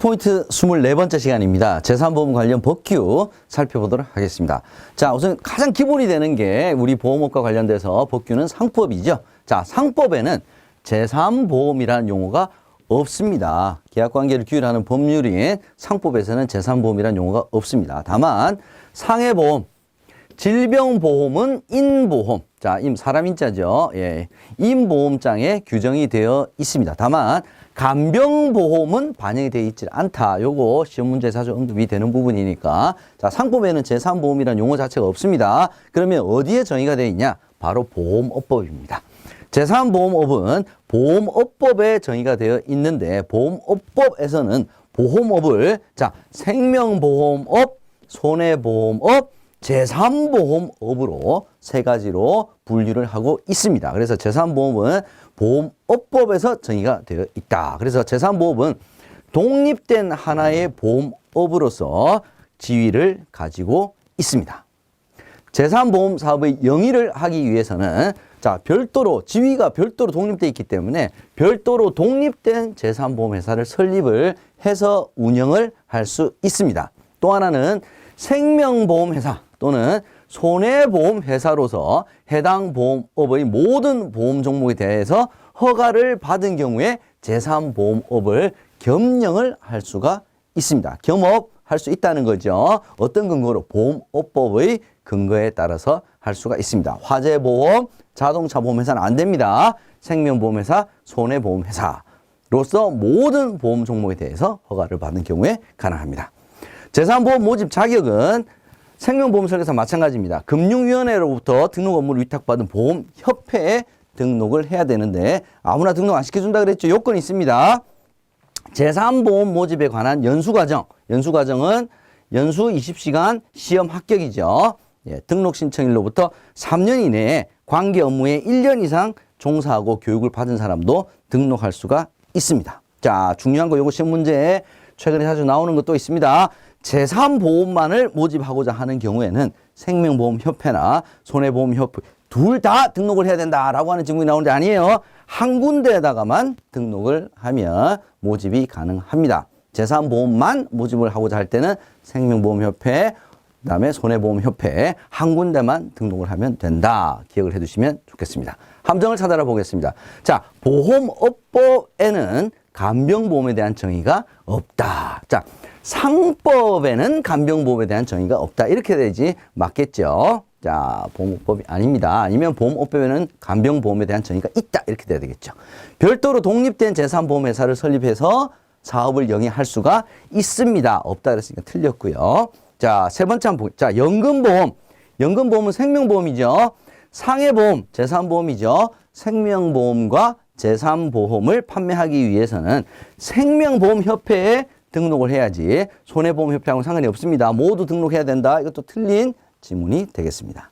키포인트 24번째 시간입니다. 재산보험 관련 법규 살펴보도록 하겠습니다. 자, 우선 가장 기본이 되는 게 우리 보험업과 관련돼서 법규는 상법이죠. 자, 상법에는 재산보험이라는 용어가 없습니다. 계약관계를 규율하는 법률인 상법에서는 재산보험이라는 용어가 없습니다. 다만 상해보험, 질병보험은 인보험. 자, 임 사람 인자죠. 예. 인보험장에 규정이 되어 있습니다. 다만 간병보험은 반영이 되어 있지 않다. 요거 시험 문제에 자주 언급이 되는 부분이니까 자, 상법에는 재산보험이라는 용어 자체가 없습니다. 그러면 어디에 정의가 되어 있냐? 바로 보험업법입니다. 재산보험업은 보험업법에 정의가 되어 있는데 보험업법에서는 보험업을 자, 생명보험업, 손해보험업, 재산보험업으로 세 가지로 분류를 하고 있습니다. 그래서 재산보험은 보험업법에서 정의가 되어 있다. 그래서 재산보험은 독립된 하나의 보험업으로서 지위를 가지고 있습니다. 재산보험 사업의 영위를 하기 위해서는 자 별도로 지위가 별도로 독립되어 있기 때문에 별도로 독립된 재산보험 회사를 설립을 해서 운영을 할 수 있습니다. 또 하나는 생명보험 회사 또는 손해보험 회사로서 해당 보험업의 모든 보험 종목에 대해서 허가를 받은 경우에 재산보험업을 겸령을 할 수가 있습니다. 겸업 할 수 있다는 거죠. 어떤 근거로 보험업법의 근거에 따라서 할 수가 있습니다. 화재보험, 자동차 보험회사는 안 됩니다. 생명보험회사, 손해보험회사로서 모든 보험 종목에 대해서 허가를 받는 경우에 가능합니다. 재산보험 모집 자격은 생명보험 설계사 마찬가지입니다. 금융위원회로부터 등록 업무를 위탁받은 보험협회에 등록을 해야 되는데 아무나 등록 안 시켜준다 그랬죠. 요건이 있습니다. 재산보험 모집에 관한 연수과정. 연수과정은 연수 20시간 시험 합격이죠. 예, 등록 신청일로부터 3년 이내에 관계 업무에 1년 이상 종사하고 교육을 받은 사람도 등록할 수가 있습니다. 자, 중요한 거 요거 시험 문제에 최근에 자주 나오는 것도 있습니다. 재산보험만을 모집하고자 하는 경우에는 생명보험협회나 손해보험협회 둘 다 등록을 해야 된다라고 하는 질문이 나오는데 아니에요. 한 군데에다가만 등록을 하면 모집이 가능합니다. 재산보험만 모집을 하고자 할 때는 생명보험협회, 그 다음에 손해보험협회 한 군데만 등록을 하면 된다. 기억을 해두시면 좋겠습니다. 함정을 찾아라 보겠습니다. 자, 보험업법에는 간병보험에 대한 정의가 없다. 자, 상법에는 간병보험에 대한 정의가 없다. 이렇게 되지 맞겠죠? 자, 보험업법이 아닙니다. 아니면 보험업법에는 간병보험에 대한 정의가 있다. 이렇게 돼야 되겠죠. 별도로 독립된 재산보험회사를 설립해서 사업을 영위할 수가 있습니다. 없다 그랬으니까 틀렸고요. 자, 세 번째 보 자, 연금보험. 연금보험은 생명보험이죠. 상해보험, 재산보험이죠. 생명보험과 재산보험을 판매하기 위해서는 생명보험협회에 등록을 해야지 손해보험협회하고는 상관이 없습니다. 모두 등록해야 된다. 이것도 틀린 지문이 되겠습니다.